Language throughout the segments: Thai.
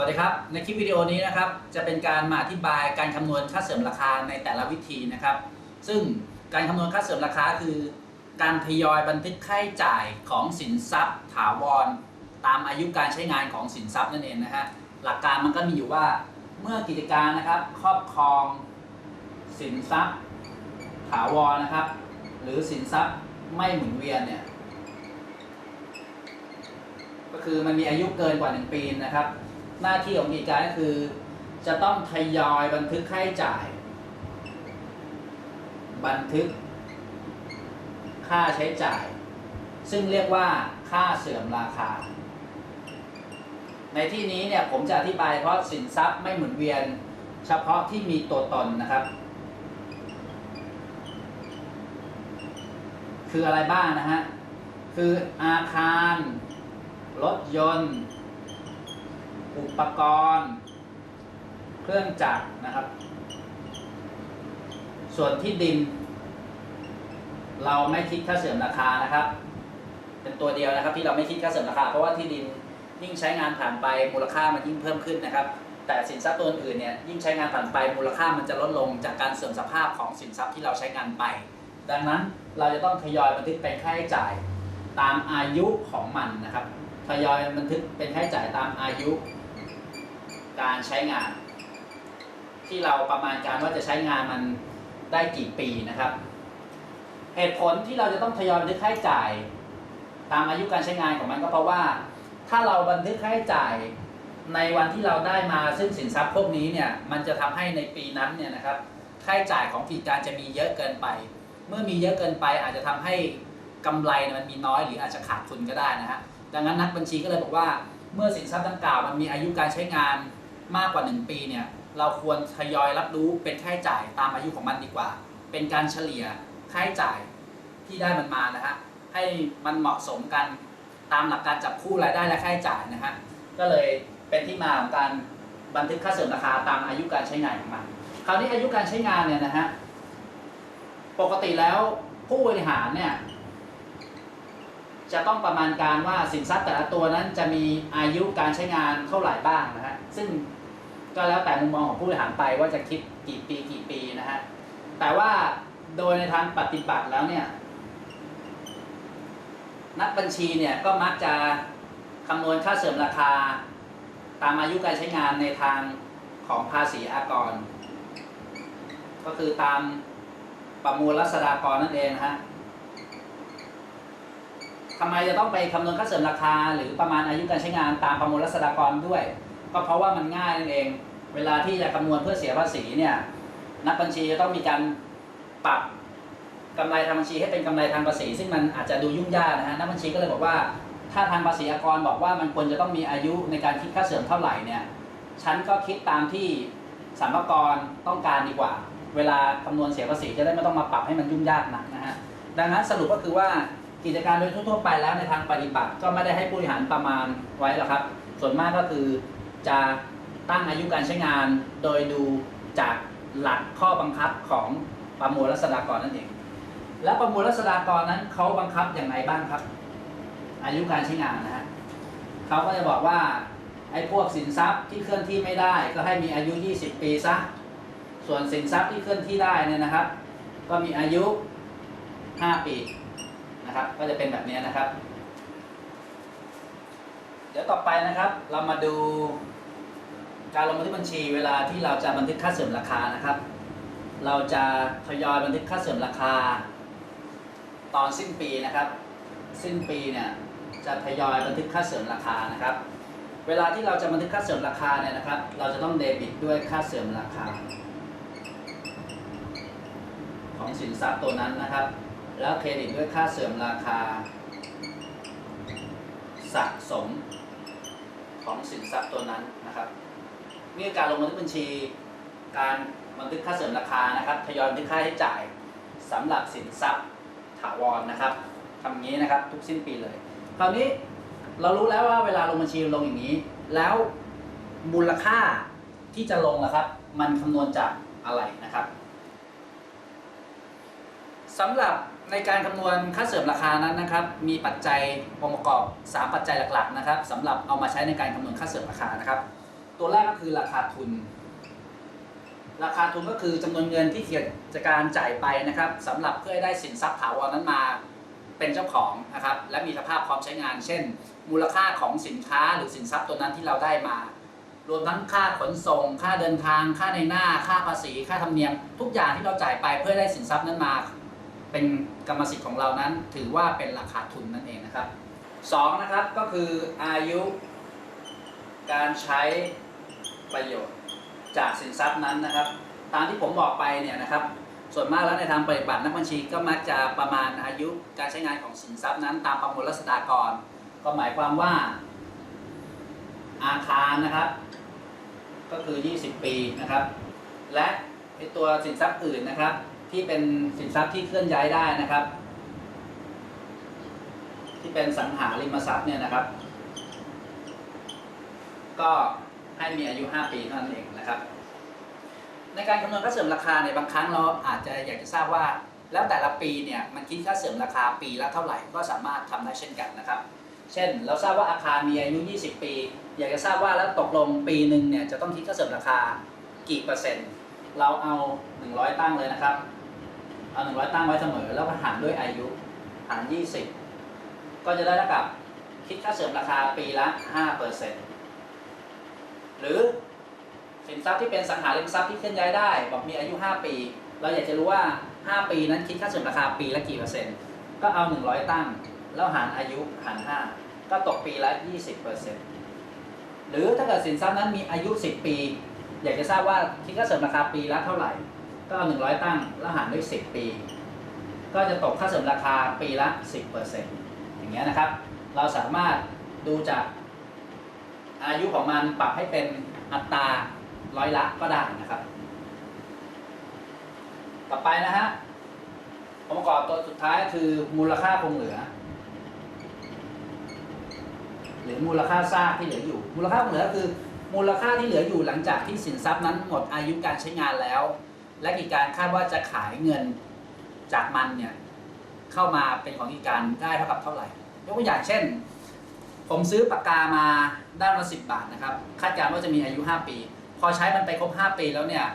วัสดีครับ ในคลิปวิดีโอนี้นะครับจะเป็นการมาอธิบายการคำนวณค่าเสริมราคาในแต่ละวิธีนะครับ ซึ่งการคำนวณค่าเสริมราคาคือ การทยอยบันทึกค่าใช้จ่ายของสินทรัพย์ ถาวร ตามอายุการใช้งานของสินทรัพย์นั่นเองนะฮะหลักการมันก็มีอยู่ว่าเมื่อกิจการนะครับครอบครองสินทรัพย์ ถาวรนะครับ หรือสินทรัพย์ไม่หมุนเวียนเนี่ยก็คือมันมีอายุเกินกว่า 1 ปีนะครับ หน้าที่ของกิจการก็คือ จะต้องทยอยบันทึกค่าใช้จ่าย บันทึก ค่าใช้จ่าย ซึ่งเรียกว่าค่าเสื่อมราคา ในที่นี้เนี่ยผมจะอธิบายเพราะสินทรัพย์ไม่หมุนเวียน เฉพาะที่มีตัวตนนะครับ คืออะไรบ้างนะฮะ คืออาคาร รถยนต์ อุปกรณ์ เครื่องจักรนะครับ ส่วนที่ดิน เราไม่คิดค่าเสื่อมราคานะครับ เป็นตัวเดียวนะครับที่เราไม่คิดค่าเสื่อมราคา เพราะว่าที่ดินยิ่งใช้งานผ่านไปมูลค่ามันยิ่งเพิ่มขึ้นนะครับ แต่สินทรัพย์ตัวอื่นเนี่ยยิ่งใช้งานผ่านไปมูลค่ามันจะลดลงจากการเสื่อมสภาพของสินทรัพย์ที่เราใช้งานไป ดังนั้นเราจะต้องทยอยบันทึกเป็นค่าใช้จ่ายตามอายุของมันนะครับทยอยบันทึกเป็นค่าใช้จ่ายตามอายุ การใช้งาน ที่เราประมาณการว่าจะใช้งานมันได้กี่ปีนะครับ เหตุผลที่เราจะต้องทยอยบันทึกค่าใช้จ่าย ตามอายุการใช้งานของมันก็เพราะว่า ถ้าเราบันทึกค่าใช้จ่ายในวันที่เราได้มาซึ่งสินทรัพย์พวกนี้เนี่ยมันจะทำให้ในปีนั้นเนี่ยนะครับค่าใช้จ่ายของกิจการจะมีเยอะเกินไป เมื่อมีเยอะเกินไปอาจจะทำให้กำไรมันมีน้อยหรืออาจจะขาดทุนก็ได้นะฮะดังนั้นนักบัญชีก็เลยบอกว่า เมื่อสินทรัพย์ดังกล่าวมันมีอายุการใช้งาน มากกว่า 1 ปีเนี่ยเราควรทยอยรับรู้เป็นค่าใช้จ่ายตามอายุของมันดีกว่า เป็นการเฉลี่ยค่าใช้จ่ายที่ได้มันมานะฮะให้มันเหมาะสมกันตามหลักการจับคู่รายได้และค่าใช้จ่ายนะฮะก็เลยเป็นที่มาของการบันทึกค่าเสริมราคาตามอายุการใช้งานของมันคราวนี้อายุการใช้งานเนี่ยนะฮะปกติแล้วผู้บริหารเนี่ยจะต้องประมาณการว่าสินทรัพย์แต่ละตัวนั้นจะมีอายุการใช้งานเท่าไหร่บ้างนะฮะซึ่ง ก็แล้วแต่มุมมองของผู้บริหารไปว่าจะคิดกี่ปีกี่ปีนะฮะแต่ว่าโดยในทางปฏิบัติแล้วเนี่ย นักบัญชีเนี่ยก็มักจะคำนวณค่าเสริมราคา ตามอายุการใช้งานในทางของภาษีอากร ก็คือตามประมวลรัษฎากรนั่นเองนะฮะทำไมจะต้องไปคำนวณค่าเสริมราคา หรือประมาณอายุการใช้งานตามประมวลรัษฎากรด้วย ก็เพราะว่ามันง่ายนั่นเอง เวลาที่จะคำนวณเพื่อเสียภาษีเนี่ยนักบัญชีจะต้องมีการปรับกำไรทางบัญชีให้เป็นกำไรทางภาษี ซึ่งมันอาจจะดูยุ่งยากนะฮะนักบัญชีก็เลยบอกว่า ถ้าทางภาษีอากรบอกว่ามันควรจะต้องมีอายุในการคิดค่าเสริมเท่าไหร่เนี่ยฉันก็คิดตามที่สรรพากรต้องการดีกว่า เวลาคำนวณเสียภาษีจะได้ไม่ต้องมาปรับให้มันยุ่งยากนักนะฮะดังนั้นสรุปก็คือว่ากิจการโดยทั่วๆไปแล้วในทางปฏิบัติ ก็ไม่ได้ให้ผู้บริหารประมาณไว้หรอกครับ ส่วนมากก็คือจะ ตั้งอายุการใช้งานโดยดูจากหลักข้อบังคับของประมวลรัษฎากรนั่นเอง และประมวลรัษฎากรนั้นเขาบังคับอย่างไรบ้างครับ อายุการใช้งานนะฮะเขาก็จะบอกว่าไอ้พวกสินทรัพย์ที่เคลื่อนที่ไม่ได้ ก็ให้มีอายุ 20 ปีซะ ส่วนสินทรัพย์ที่เคลื่อนที่ได้เนี่ยนะครับ ก็มีอายุ 5 ปีนะครับ ก็จะเป็นแบบนี้นะครับ เดี๋ยวต่อไปนะครับ เรามาดู การลงบันทึกบัญชีเวลาที่เราจะบันทึกค่าเสริมราคานะครับ เราจะทยอยบันทึกค่าเสริมราคา ตอนสิ้นปีนะครับ สิ้นปีเนี่ยจะทยอยบันทึกค่าเสริมราคานะครับ เวลาที่เราจะบันทึกค่าเสริมราคาเนี่ยนะครับ เราจะต้องเดบิตด้วยค่าเสริมราคา ของสินทรัพย์ตัวนั้นนะครับ แล้วเครดิตด้วยค่าเสริมราคา สะสมของสินทรัพย์ตัวนั้นนะครับ นี่คือการลงบันทึกบัญชี การบันทึกค่าเสริมราคานะครับทยอยบันทึกค่าใช้จ่ายสำหรับสินทรัพย์ถาวรนะครับทำอย่างนี้นะครับทุกสิ้นปีเลย คราวนี้เรารู้แล้วว่าเวลาลงบัญชีลงอย่างนี้ แล้วมูลค่าที่จะลงล่ะครับ มันคำนวณจากอะไรนะครับสำหรับในการคำนวณค่าเสริมราคานั้นนะครับ มีปัจจัยองค์ประกอบ 3 ปัจจัยหลักๆนะครับสำหรับเอามาใช้ในการคำนวณค่าเสริมราคานะครับ ตัวแรกก็คือราคาทุน ราคาทุนก็คือจำนวนเงินที่เกิจการจ่ายไปนะครับสำหรับเพื่อให้ได้สินทรัพย์ถาวรนั้นมาเป็นเจ้าของนะครับ และมีสภาพพร้อมใช้งาน เช่น มูลค่าของสินค้าหรือสินทรัพย์ตัวนั้นที่เราได้มา รวมทั้งค่าขนส่ง ค่าเดินทาง ค่าในหน้า ค่าภาษี ค่าธรรมเนียม ทุกอย่างที่เราจ่ายไปเพื่อได้สินทรัพย์นั้นมา เป็นกรรมสิทธิ์ของเรานั้น ถือว่าเป็นราคาทุนนั่นเองนะครับสองนะครับก็คืออายุการใช้ ประโยชน์จากสินทรัพย์นั้นนะครับ ตามที่ผมบอกไปเนี่ยนะครับ ส่วนมากแล้วในทางปฏิบัตินักบัญชีก็มักจะประมาณอายุการใช้งานของสินทรัพย์นั้น ตามประมวลรัษฎากร ก็หมายความว่า อาคารนะครับ ก็คือ 20 ปีนะครับ และตัวสินทรัพย์อื่นนะครับ ที่เป็นสินทรัพย์ที่เคลื่อนย้ายได้นะครับ ที่เป็นสังหาริมทรัพย์เนี่ยนะครับ ก็ ให้มีอายุ 5 ปีเท่านั้นเองนะครับ ในการคำนวณค่าเสื่อมราคาในยบางครั้งเราอาจจะอยากจะทราบว่า แล้วแต่ละปีเนี่ยมันคิดค่าเสื่อมราคาปีละเท่าไหร่ก็สามารถทำได้เช่นกันนะครับ เช่น เราทราบว่าอาคารมีอายุ 20 ปี อยากจะทราบว่าแล้วตกลงปีหนึ่งเนี่ยจะต้องคิดค่าเสื่อมราคากี่เปอร์เซ็นต์ เราเอา 100 ตั้งเลยนะครับ เอา 100 ตั้งไว้เสมอ แล้วก็หารด้วยอายุหาร 20 ก็จะได้เท่ากับคิดค่าเสื่อมราคาปีละ5เปอร์เซ็นต์ หรือสินทรัพย์ที่เป็นสังหาริมทรัพย์ที่เคลื่อนย้ายได้ บอกมีอายุ 5 ปี เราอยากจะรู้ว่า 5 ปีนั้นคิดค่าเสื่อมราคาปีละกี่เปอร์เซ็นต์ก็เอา 100 ตั้ง แล้วหารอายุหาร 5 ก็ตกปีละ 20เปอร์เซ็นต์หรือถ้าเกิดสินทรัพย์นั้นมีอายุ 10 ปี อยากจะทราบว่าคิดค่าเสริมราคาปีละเท่าไหร่ ก็เอา 100 ตั้งแล้วหารด้วย 10 ปี ก็จะตกค่าเสริมราคาปีละ 10%อย่างเงี้ยนะครับ เราสามารถดูจาก อายุของมันปรับให้เป็นอัตราร้อยละก็ได้นะครับ ต่อไปนะฮะองค์ประกอบตัวสุดท้ายคือมูลค่าคงเหลือ หรือมูลค่าซากที่เหลืออยู่ มูลค่าคงเหลือคือ มูลค่าที่เหลืออยู่หลังจากที่สินทรัพย์นั้นหมดอายุการใช้งานแล้ว และกิจการคาดว่าจะขายเงินจากมันเนี่ยเข้ามาเป็นของกิจการได้เท่ากับเท่าไหร่ยกตัวอย่างเช่น ผมซื้อปากกามาได้มาสิบบาทนะครับ คาดการณ์ว่าจะมีอายุ5ปี พอใช้มันไปครบ5ปีแล้วเนี่ย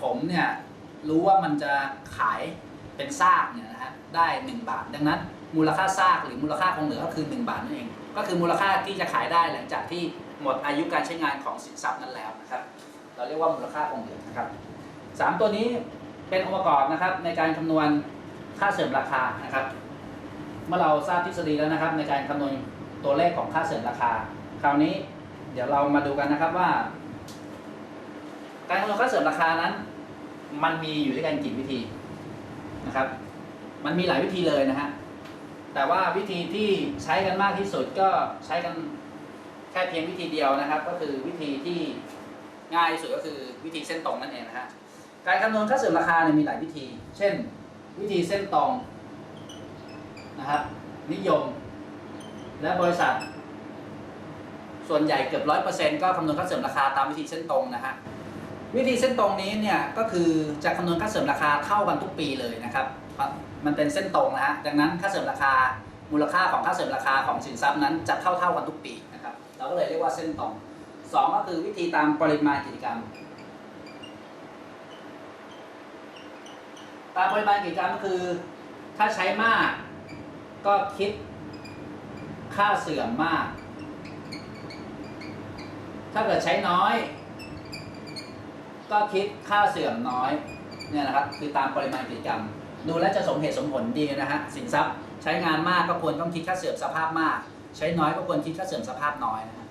ผมเนี่ยรู้ว่ามันจะขายเป็นซากเนี่ยนะฮะได้1บาท ดังนั้น มูลค่าซากหรือมูลค่าคงเหลือก็คือ1บาทนั่นเอง ก็คือมูลค่าที่จะขายได้หลังจากที่หมดอายุการใช้งานของสินทรัพย์นั้นแล้วนะครับ เราเรียกว่ามูลค่าคงเหลือนะครับสามตัวนี้เป็นองค์ประกอบนะครับในการคำนวณค่าเสริมราคานะครับ เมื่อเราทราบทฤษฎีแล้วนะครับ ในการคำนวณ ตัวเลขของค่าเสริมราคา คราวนี้เดี๋ยวเรามาดูกันนะครับว่า การคำนวณค่าเสริมราคานั้น มันมีอยู่ด้วยกันกี่วิธีนะครับ มันมีหลายวิธีเลยนะฮะแต่ว่าวิธีที่ใช้กันมากที่สุดก็ใช้กันแค่เพียงวิธีเดียวนะครับ ก็คือวิธีที่ง่ายที่สุดก็คือวิธีเส้นตรงนั่นเองนะฮะการคำนวณค่าเสริมราคาเนี่ยมีหลายวิธี เช่น วิธีเส้นตรงนะครับนิยม และบริษัท ส่วนใหญ่เกือบร้อยเปอร์เซ็นต์ก็คำนวณค่าเสริมราคาตามวิธีเส้นตรงนะฮะวิธีเส้นตรงนี้เนี่ยก็คือจะคำนวณค่าเสริมราคาเท่ากันทุกปีเลยนะครับมันเป็นเส้นตรงนะฮะดังนั้นค่าเสริมราคามูลค่าของค่าเสริมราคาของสินทรัพย์นั้นจะเท่าเท่าๆกันทุกปีนะครับเราก็เลยเรียกว่าเส้นตรงสองก็คือวิธีตามปริมาณกิจกรรม ตามปริมาณกิจกรรมก็คือ ถ้าใช้มากก็คิด ค่าเสื่อมมาก ถ้าเกิดใช้น้อย ก็คิดค่าเสื่อมน้อยเนี่ยนะครับ คือตามปริมาณกิจกรรม ดูแลจะสมเหตุสมผลดีนะฮะสินทรัพย์ใช้งานมากก็ควรต้องคิดค่าเสื่อมสภาพมาก ใช้น้อยก็ควรคิดค่าเสื่อมสภาพน้อยนะฮะ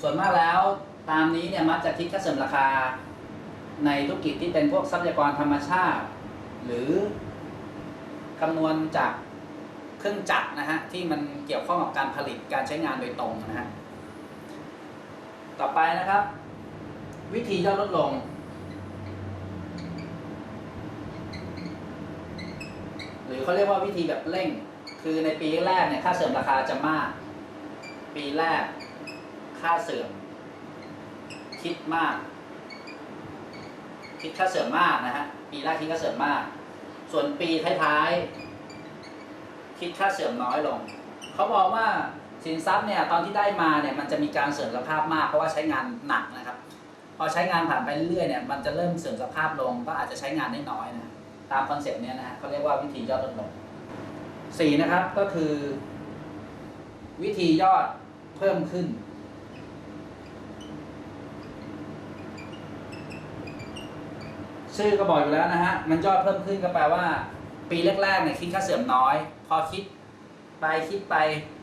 ส่วนมากแล้วตามนี้เนี่ยมักจะคิดค่าเสื่อมราคาในธุรกิจที่เป็นพวกทรัพยากรธรรมชาติ หรือคำนวณจาก เครื่องจักรนะฮะที่มันเกี่ยวข้องกับการผลิตการใช้งานโดยตรงนะฮะต่อไปนะครับ วิธีย่อลดลง หรือเขาเรียกว่าวิธีแบบเร่ง คือในปีแรกเนี่ยค่าเสื่อมราคาจะมาก ปีแรกค่าเสื่อม คิดมาก คิดค่าเสื่อมมากนะฮะปีแรกคิดค่าเสื่อมมาก ส่วนปีท้ายๆ คิดค่าเสื่อมน้อยลง เขาบอกว่าสินทรัพย์เนี่ยตอนที่ได้มาเนี่ยมันจะมีการเสื่อมสภาพมากเพราะว่าใช้งานหนักนะครับ พอใช้งานผ่านไปเรื่อยๆเนี่ยมันจะเริ่มเสื่อมสภาพลง ก็อาจจะใช้งานได้น้อยนะตามคอนเซปต์เนี้ยนะฮะเขาเรียกว่าวิธียอดลดลงสี่นะครับก็คือ วิธียอดเพิ่มขึ้นชื่อก็บอกอยู่แล้วนะฮะ มันยอดเพิ่มขึ้นก็แปลว่า ปีแรกๆเนี่ยคิดค่าเสื่อมน้อย พอคิดไปคิดไป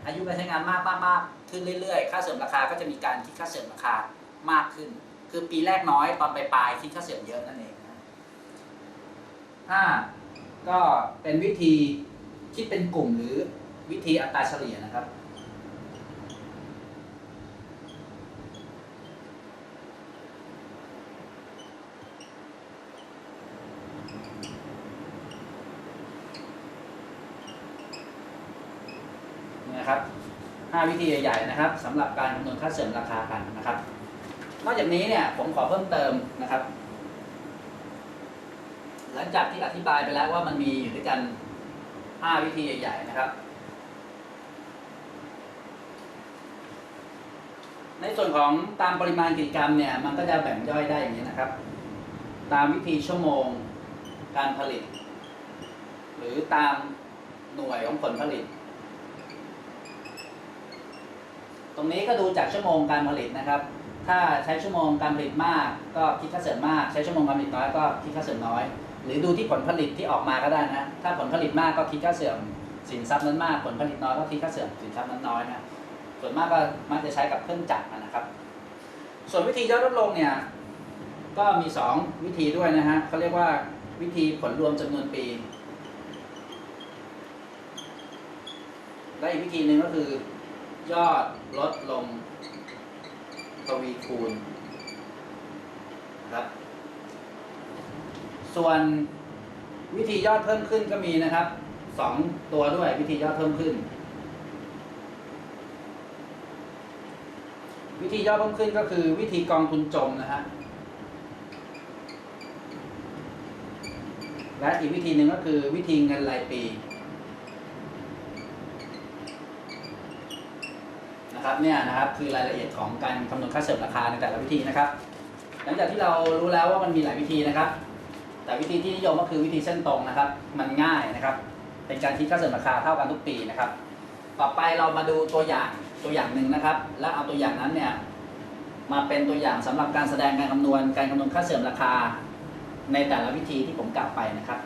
อายุการใช้งานมากมากมากขึ้นเรื่อยๆ ค่าเสื่อมราคาก็จะมีการคิดค่าเสื่อมราคามากขึ้น คือปีแรกน้อยตอนปลายๆคิดค่าเสื่อมเยอะนั่นเองห้าก็เป็นวิธีคิดเป็นกลุ่มหรือวิธีอัตราเฉลี่ยนะครับ นะครับ 5 วิธีใหญ่ๆนะครับสำหรับการคำนวณค่าเสื่อมราคากันนะครับ นอกจากนี้เนี่ยผมขอเพิ่มเติมนะครับ หลังจากที่อธิบายไปแล้วว่ามันมีอยู่ด้วยกัน 5 วิธีใหญ่ๆนะครับ ในส่วนของตามปริมาณกิจกรรมเนี่ยมันก็จะแบ่งย่อยได้อย่างนี้นะครับ ตามวิธีชั่วโมงการผลิต หรือตามหน่วยของผลผลิต ตรงนี้ก็ดูจากชั่วโมงการผลิตนะครับ ถ้าใช้ชั่วโมงการผลิตมาก ก็คิดค่าเสื่อมมาก ใช้ชั่วโมงการผลิตน้อยก็คิดค่าเสื่อมน้อย หรือดูที่ผลผลิตที่ออกมาก็ได้นะ ถ้าผลผลิตมากก็คิดค่าเสื่อมสินทรัพย์นั้นมาก ผลผลิตน้อยก็คิดค่าเสื่อมสินทรัพย์นั้นน้อยนะ ส่วนมากก็มักจะใช้กับเครื่องจักรนะครับ ส่วนวิธียอดลดลงเนี่ย ก็มี 2 วิธีด้วยนะฮะเขาเรียกว่าวิธีผลรวมจำนวนปี และอีกวิธีหนึ่งก็คือ ยอดลดลงทวีคูณนครับ ส่วนวิธียอดเพิ่มขึ้นก็มีนะครับสองตัวด้วยวิธียอดเพิ่มขึ้น วิธียอดเพิ่มขึ้นก็คือวิธีกองทุนจมนะฮะและอีกวิธีหนึ่งก็คือวิธีเงินรายปี นะ ครับเนี่ยนะครับคือรายละเอียดของการคำนวณค่าเสื่อมราคาในแต่ละวิธีนะครับ หลังจากที่เรารู้แล้วว่ามันมีหลายวิธีนะครับ แต่วิธีที่นิยมก็คือวิธีเส้นตรงนะครับ มันง่ายนะครับ เป็นการคิดค่าเสื่อมราคาเท่ากันทุกปีนะครับ ต่อไปเรามาดูตัวอย่างตัวอย่างหนึ่งนะครับ แล้วเอาตัวอย่างนั้นเนี่ยมาเป็นตัวอย่างสำหรับการแสดงการคำนวณการคำนวณค่าเสื่อมราคา ในแต่ละวิธีที่ผมกล่าวไปนะครับ